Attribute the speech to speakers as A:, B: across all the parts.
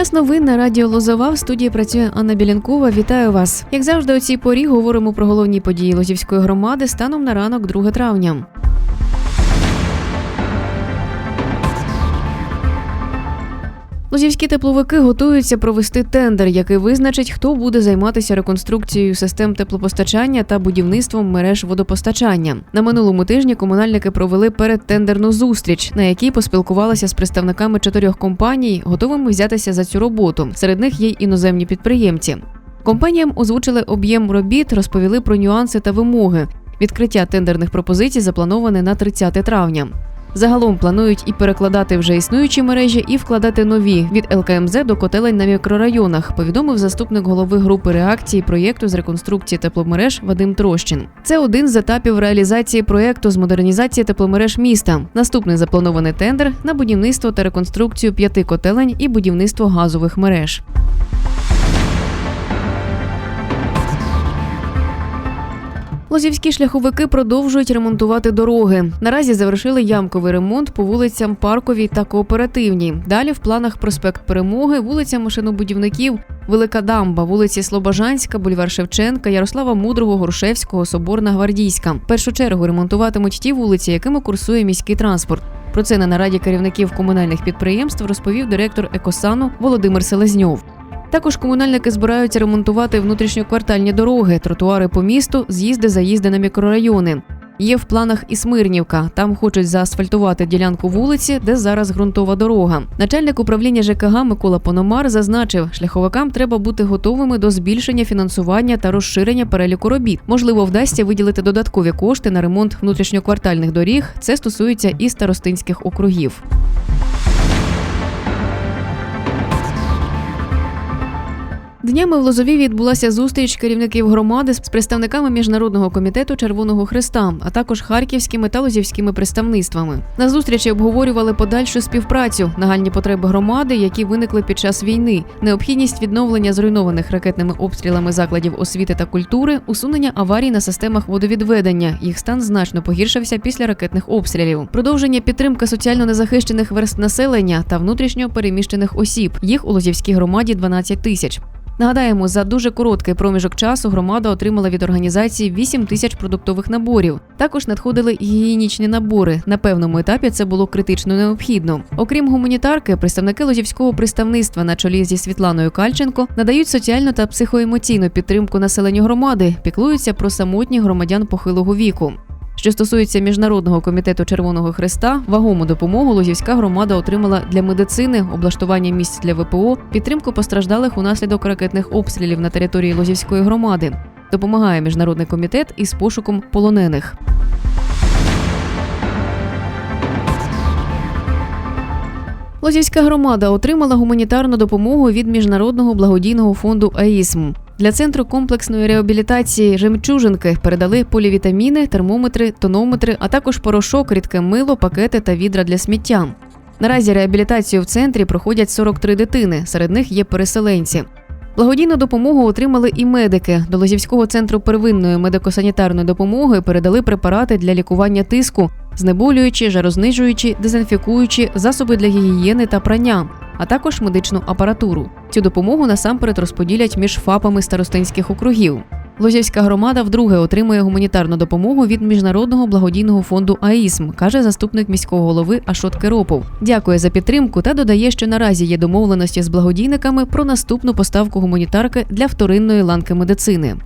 A: Час новин на радіо Лозова в студії працює Анна Білянкова. Вітаю вас. Як завжди, у цій порі говоримо про головні події Лозівської громади станом на ранок 2 травня. Лозівські тепловики готуються провести тендер, який визначить, хто буде займатися реконструкцією систем теплопостачання та будівництвом мереж водопостачання. На минулому тижні комунальники провели передтендерну зустріч, на якій поспілкувалися з представниками чотирьох компаній, готовими взятися за цю роботу. Серед них є й іноземні підприємці. Компаніям озвучили об'єм робіт, розповіли про нюанси та вимоги. Відкриття тендерних пропозицій заплановане на 30 травня. Загалом планують і перекладати вже існуючі мережі, і вкладати нові від ЛКМЗ до котелень на мікрорайонах. Повідомив заступник голови групи реакції проєкту з реконструкції тепломереж Вадим Трощин. Це один з етапів реалізації проєкту з модернізації тепломереж міста. Наступний запланований тендер на будівництво та реконструкцію п'яти котелень і будівництво газових мереж. Лозівські шляховики продовжують ремонтувати дороги. Наразі завершили ямковий ремонт по вулицям Парковій та Кооперативній. Далі в планах проспект Перемоги, вулиця Машинобудівників, Велика Дамба, вулиці Слобожанська, бульвар Шевченка, Ярослава Мудрого, Грушевського, Соборна, Гвардійська. Першу чергу ремонтуватимуть ті вулиці, якими курсує міський транспорт. Про це на нараді керівників комунальних підприємств розповів директор Екосану Володимир Селезньов. Також комунальники збираються ремонтувати внутрішньоквартальні дороги, тротуари по місту, з'їзди, заїзди на мікрорайони. Є в планах і Смирнівка. Там хочуть заасфальтувати ділянку вулиці, де зараз ґрунтова дорога. Начальник управління ЖКГ Микола Пономар зазначив, шляховикам треба бути готовими до збільшення фінансування та розширення переліку робіт. Можливо, вдасться виділити додаткові кошти на ремонт внутрішньоквартальних доріг. Це стосується і старостинських округів. Днями в Лозові відбулася зустріч керівників громади з представниками міжнародного комітету Червоного Христа, а також харківськими та лозівськими представництвами. На зустрічі обговорювали подальшу співпрацю, нагальні потреби громади, які виникли під час війни, необхідність відновлення зруйнованих ракетними обстрілами закладів освіти та культури, усунення аварій на системах водовідведення. Їх стан значно погіршився після ракетних обстрілів, продовження підтримки соціально незахищених верст населення та внутрішньо переміщених осіб. Їх у Лозівській громаді 12 тисяч. Нагадаємо, за дуже короткий проміжок часу громада отримала від організації 8 тисяч продуктових наборів. Також надходили гігієнічні набори. На певному етапі це було критично необхідно. Окрім гуманітарки, представники лозівського представництва на чолі зі Світланою Кальченко надають соціальну та психоемоційну підтримку населенню громади, піклуються про самотніх громадян похилого віку. Що стосується міжнародного комітету Червоного Христа, вагому допомогу Лозівська громада отримала для медицини, облаштування місць для ВПО, підтримку постраждалих унаслідок ракетних обстрілів на території Лозівської громади. Допомагає міжнародний комітет із пошуком полонених. Лозівська громада отримала гуманітарну допомогу від міжнародного благодійного фонду АІСМ. Для центру комплексної реабілітації жемчужинки передали полівітаміни, термометри, тонометри, а також порошок, рідке мило, пакети та відра для сміття. Наразі реабілітацію в центрі проходять 43 дитини, серед них є переселенці. Благодійну допомогу отримали і медики. До Лозівського центру первинної медико-санітарної допомоги передали препарати для лікування тиску, знеболюючі, жарознижуючі, дезінфікуючі, засоби для гігієни та прання, а також медичну апаратуру. Цю допомогу насамперед розподілять між ФАПами старостинських округів. Лозівська громада вдруге отримує гуманітарну допомогу від міжнародного благодійного фонду АІСМ, каже заступник міського голови Ашот Керопов. Дякує за підтримку та додає, що наразі є домовленості з благодійниками про наступну поставку гуманітарки для вторинної ланки медицини.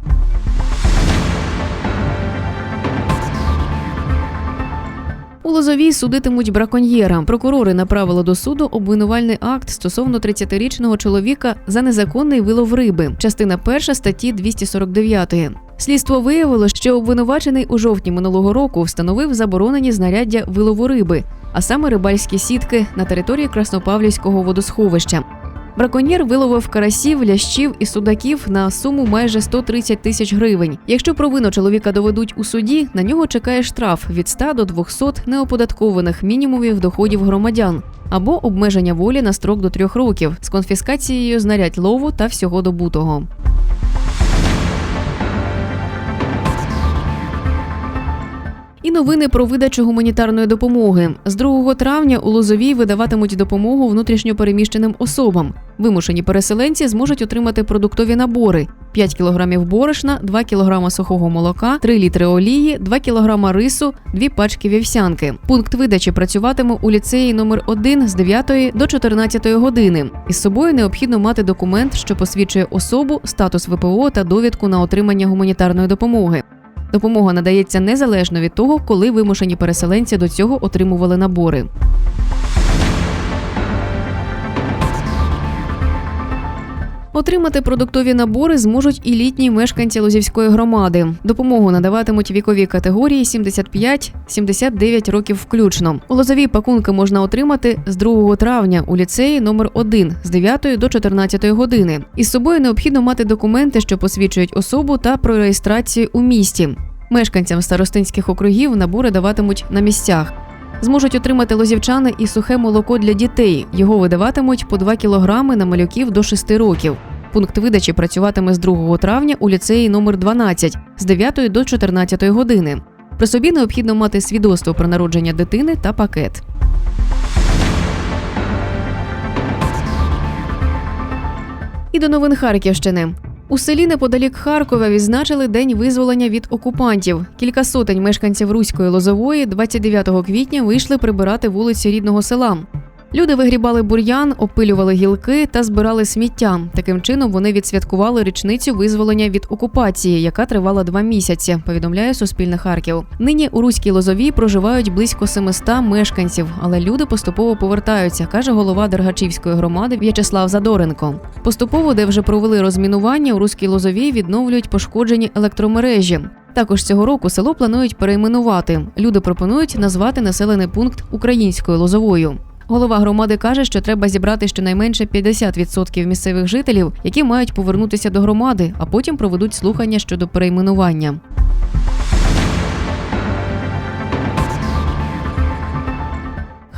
A: У Лозовій судитимуть браконьєра. Прокурори направили до суду обвинувальний акт стосовно 30-річного чоловіка за незаконний вилов риби. Частина перша статті 249. Слідство виявило, що обвинувачений у жовтні минулого року встановив заборонені знаряддя вилову риби, а саме рибальські сітки на території Краснопавлівського водосховища. Браконьєр виловив карасів, лящів і судаків на суму майже 130 тисяч гривень. Якщо провину чоловіка доведуть у суді, на нього чекає штраф від 100 до 200 неоподаткованих мінімумів доходів громадян або обмеження волі на строк до трьох років з конфіскацією знарядь лову та всього добутого. І новини про видачу гуманітарної допомоги з 2 травня у Лозовій видаватимуть допомогу внутрішньо переміщеним особам. Вимушені переселенці зможуть отримати продуктові набори: 5 кг борошна, 2 кг сухого молока, 3 літри олії, 2 кг рису, 2 пачки вівсянки. Пункт видачі працюватиме у ліцеї номер 1 з 9 до 14 години. Із собою необхідно мати документ, що посвідчує особу, статус ВПО та довідку на отримання гуманітарної допомоги. Допомога надається незалежно від того, коли вимушені переселенці до цього отримували набори. Отримати продуктові набори зможуть і літні мешканці Лозівської громади. Допомогу надаватимуть вікові категорії 75-79 років включно. У Лозовій пакунки можна отримати з 2 травня у ліцеї номер 1 з 9 до 14 години. Із собою необхідно мати документи, що посвідчують особу та про реєстрацію у місті. Мешканцям старостинських округів набори даватимуть на місцях. Зможуть отримати лозівчани і сухе молоко для дітей. Його видаватимуть по 2 кілограми на малюків до 6 років. Пункт видачі працюватиме з 2 травня у ліцеї номер 12 з 9 до 14 години. При собі необхідно мати свідоцтво про народження дитини та пакет. І до новин Харківщини. У селі неподалік Харкова відзначили день визволення від окупантів. Кілька сотень мешканців Руської Лозової 29 квітня вийшли прибирати вулиці рідного села. Люди вигрібали бур'ян, опилювали гілки та збирали сміття. Таким чином вони відсвяткували річницю визволення від окупації, яка тривала два місяці. Повідомляє Суспільне Харків. Нині у Руській Лозовій проживають близько 700 мешканців, але люди поступово повертаються, каже голова Дергачівської громади В'ячеслав Задоренко. Поступово, де вже провели розмінування, у Руській Лозовій відновлюють пошкоджені електромережі. Також цього року село планують перейменувати. Люди пропонують назвати населений пункт українською лозовою. Голова громади каже, що треба зібрати щонайменше 50% місцевих жителів, які мають повернутися до громади, а потім проведуть слухання щодо перейменування.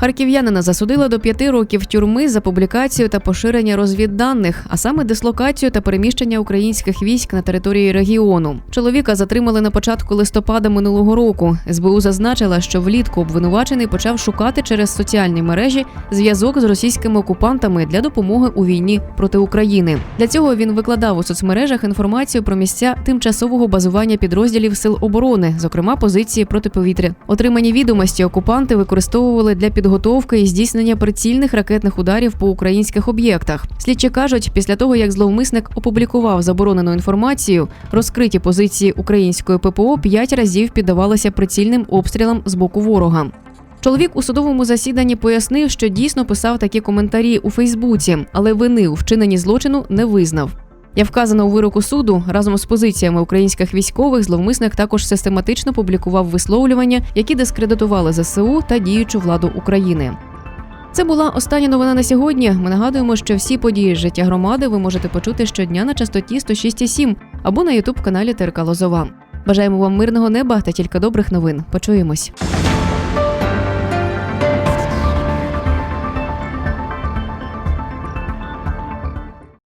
A: Харків'янина засудили до п'яти років тюрми за публікацію та поширення розвідданих, а саме дислокацію та переміщення українських військ на території регіону. Чоловіка затримали на початку листопада минулого року. СБУ зазначила, що влітку обвинувачений почав шукати через соціальні мережі зв'язок з російськими окупантами для допомоги у війні проти України. Для цього він викладав у соцмережах інформацію про місця тимчасового базування підрозділів сил оборони, зокрема позиції протиповітря. Отримані відомості окупанти використовували для підготовки і здійснення прицільних ракетних ударів по українських об'єктах. Слідчі кажуть, після того як зловмисник опублікував заборонену інформацію, розкриті позиції української ППО п'ять разів піддавалися прицільним обстрілам з боку ворога. Чоловік у судовому засіданні пояснив, що дійсно писав такі коментарі у Фейсбуці, але вини у вчиненні злочину не визнав. Як вказано у вироку суду, разом з позиціями українських військових зловмисник також систематично публікував висловлювання, які дискредитували ЗСУ та діючу владу України. Це була остання новина на сьогодні. Ми нагадуємо, що всі події з життя громади ви можете почути щодня на частоті 106,7 або на ютуб каналі ТРК Лозова. Бажаємо вам мирного неба та тільки добрих новин. Почуємось.